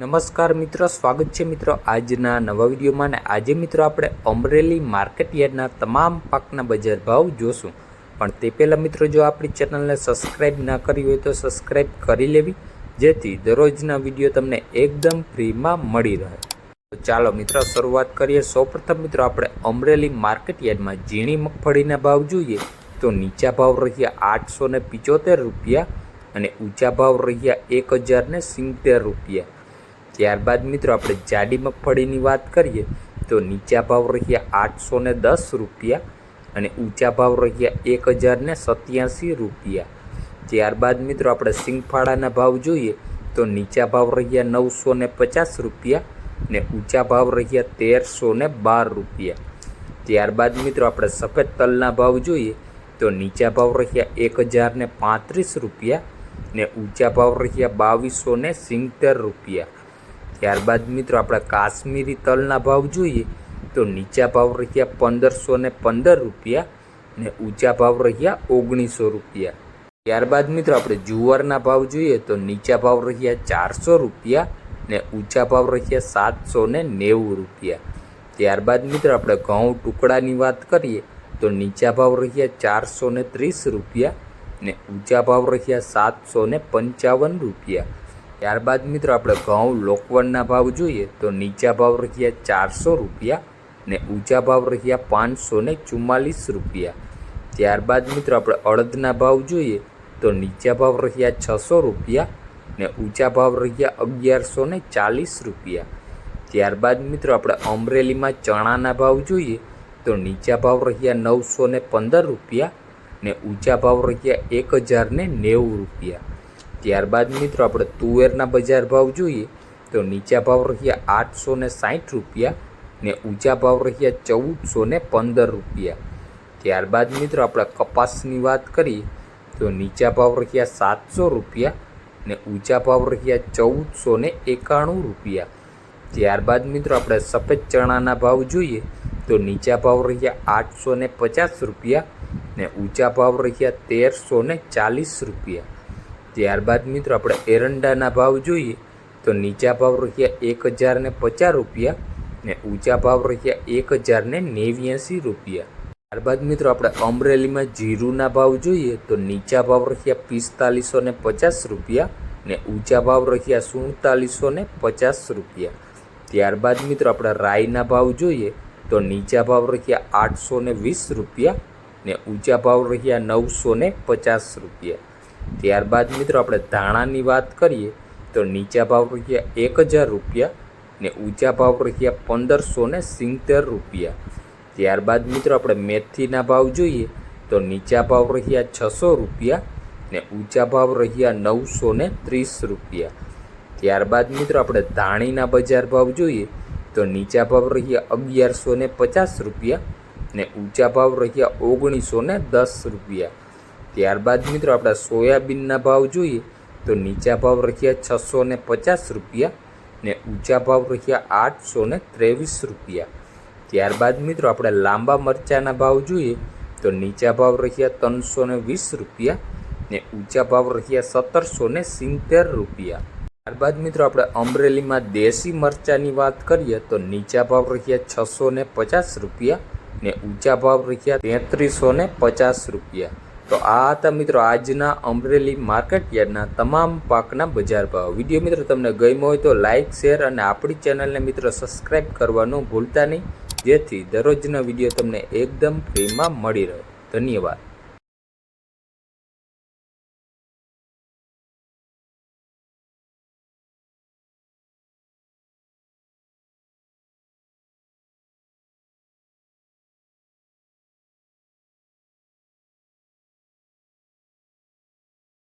નમસ્કાર મિત્રો, સ્વાગત છે મિત્રો આજના નવા વિડીયોમાં ને આજે મિત્રો આપણે અમરેલી માર્કેટ યાર્ડના તમામ પાકના બજાર ભાવ જોશું. પણ તે પહેલાં મિત્રો, જો આપણી ચેનલને સબસ્ક્રાઈબ ના કરી હોય તો સબસ્ક્રાઈબ કરી લેવી, જેથી દરરોજના વીડિયો તમને એકદમ ફ્રીમાં મળી રહે. તો ચાલો મિત્રો, શરૂઆત કરીએ. સૌપ્રથમ મિત્રો, આપણે અમરેલી માર્કેટ યાર્ડમાં ઝીણી મગફળીના ભાવ જોઈએ. તો નીચા ભાવ રહ્યા આઠસો ને રૂપિયા અને ઊંચા ભાવ રહ્યા એક હજાર સિત્તેર રૂપિયા. ત્યારબાદ મિત્રો આપણે જાડી મગફળીની વાત કરીએ, તો નીચા ભાવ રહ્યા આઠસો ને દસ રૂપિયા અને ઊંચા ભાવ રહ્યા એક હજાર ને સત્યાસી રૂપિયા. ત્યારબાદ મિત્રો આપણે સિંગફાળાના ભાવ જોઈએ, તો નીચા ભાવ રહ્યા નવસો ને પચાસ રૂપિયા ને ઊંચા ભાવ રહ્યા તેરસો ને બાર રૂપિયા. ત્યારબાદ મિત્રો આપણે સફેદ તલના ભાવ જોઈએ, તો નીચા ભાવ રહ્યા એક હજાર પાંત્રીસ રૂપિયા ને ઊંચા ભાવ રહ્યા બાવીસો સિત્તેર રૂપિયા. ત્યારબાદ મિત્રો આપણે કાશ્મીરી તલના ભાવ જોઈએ તો નીચા ભાવ રહ્યા પંદરસો ને પંદર રૂપિયા ને ઊંચા ભાવ રહ્યા ઓગણીસો રૂપિયા. ત્યારબાદ મિત્રો આપણે જુવારના ભાવ જોઈએ તો નીચા ભાવ રહ્યા ચારસો રૂપિયા ને ઊંચા ભાવ રહ્યા સાતસો ને નેવું રૂપિયા. ત્યારબાદ મિત્રો આપણે ઘઉં ટુકડાની વાત કરીએ તો નીચા ભાવ રહ્યા ચારસો ને ત્રીસ રૂપિયા ને ઊંચા ભાવ રહ્યા સાતસો ને પંચાવન રૂપિયા. ત્યારબાદ મિત્રો આપણે ઘઉં લોકવનના ભાવ જોઈએ તો નીચા ભાવ રહ્યા ચારસો રૂપિયા ને ઊંચા ભાવ રહ્યા પાંચસો ને ચુમ્માલીસ રૂપિયા. ત્યારબાદ મિત્રો આપણે અડદના ભાવ જોઈએ તો નીચા ભાવ રહ્યા છસો રૂપિયા ને ઊંચા ભાવ રહ્યા અગિયારસો ને ચાલીસ રૂપિયા. ત્યારબાદ મિત્રો આપણે અમરેલીમાં ચણાના ભાવ જોઈએ તો નીચા ભાવ રહ્યા નવસો ને પંદર રૂપિયા ને ઊંચા ભાવ રહ્યા એક હજાર ને નેવું રૂપિયા. ત્યારબાદ મિત્રો આપણે તુવેરના બજાર ભાવ જોઈએ તો નીચા ભાવ રહ્યા આઠસો ને સાઠ રૂપિયા ને ઊંચા ભાવ રહ્યા ચૌદસો ને પંદર રૂપિયા. ત્યારબાદ મિત્રો આપણે કપાસની વાત કરીએ તો નીચા ભાવ રહ્યા સાતસો રૂપિયા ને ઊંચા ભાવ રહ્યા ચૌદસો ને એકાણું રૂપિયા. ત્યારબાદ મિત્રો આપણે સફેદ ચણાના ભાવ જોઈએ તો નીચા ભાવ રહ્યા આઠસો ને પચાસ રૂપિયા ને ઊંચા ભાવ રહ્યા તેરસો ને ચાલીસ રૂપિયા. ત્યારબાદ મિત્રો આપણે એરંડાના ભાવ જોઈએ તો નીચા ભાવ રહ્યા એક હજાર ને પચાસ રૂપિયા ને ઊંચા ભાવ રહ્યા એક હજાર ને નેવ્યાસી રૂપિયા. ત્યારબાદ મિત્રો આપણે અમરેલીમાં જીરુના ભાવ જોઈએ તો નીચા ભાવ રહ્યા પિસ્તાલીસો ને પચાસ રૂપિયા ને ઊંચા ભાવ રહ્યા સુડતાલીસો ને પચાસ રૂપિયા. ત્યારબાદ મિત્રો આપણે રાઈના ભાવ જોઈએ તો નીચા ભાવ રહ્યા આઠસો વીસ રૂપિયા ને ઊંચા ભાવ રહ્યા નવસો પચાસ રૂપિયા. ત્યારબાદ મિત્રો આપણે ધાણાની વાત કરીએ, તો નીચા ભાવ રહ્યા એક હજાર રૂપિયા ને ઊંચા ભાવ રહ્યા પંદરસો ને સિત્તેર રૂપિયા. ત્યારબાદ મિત્રો આપણે મેથીના ભાવ જોઈએ, તો નીચા ભાવ રહ્યા છસો રૂપિયા ને ઊંચા ભાવ રહ્યા નવસો ને ત્રીસ રૂપિયા. ત્યારબાદ મિત્રો આપણે ધાણીના બજાર ભાવ જોઈએ, તો નીચા ભાવ રહ્યા અગિયારસો ને પચાસ રૂપિયા ને ઊંચા ભાવ રહ્યા ઓગણીસો ને દસ રૂપિયા. ત્યારબાદ મિત્રો આપણે સોયાબીનના ભાવ જોઈએ તો નીચા ભાવ રહ્યા છસો ને પચાસ રૂપિયા ને ઊંચા ભાવ રહ્યા આઠસો ને ત્રેવીસ રૂપિયા. ત્યારબાદ મિત્રો આપણે લાંબા મરચાંના ભાવ જોઈએ તો નીચા ભાવ રહ્યા ત્રણસો ને વીસ રૂપિયા ને ઊંચા ભાવ રહ્યા સત્તરસો ને સિત્તેર રૂપિયા. ત્યારબાદ મિત્રો આપણે અમરેલીમાં દેશી મરચાંની વાત કરીએ તો નીચા ભાવ રહ્યા છસો ને પચાસ રૂપિયા ને ઊંચા ભાવ રહ્યા તેત્રીસો ને પચાસ રૂપિયા. તો આ હતા મિત્રો આજના અમરેલી માર્કેટ યાર્ડના તમામ પાકના બજાર ભાવ. વીડિયો મિત્રો તમને ગમ્યો હોય તો લાઇક શેર અને આપણી ચેનલને મિત્રો સબસ્ક્રાઈબ કરવાનું ભૂલતા નહીં. જેથી દરરોજના વીડિયો તમને એકદમ ફ્રીમાં મળી રહે. ધન્યવાદ.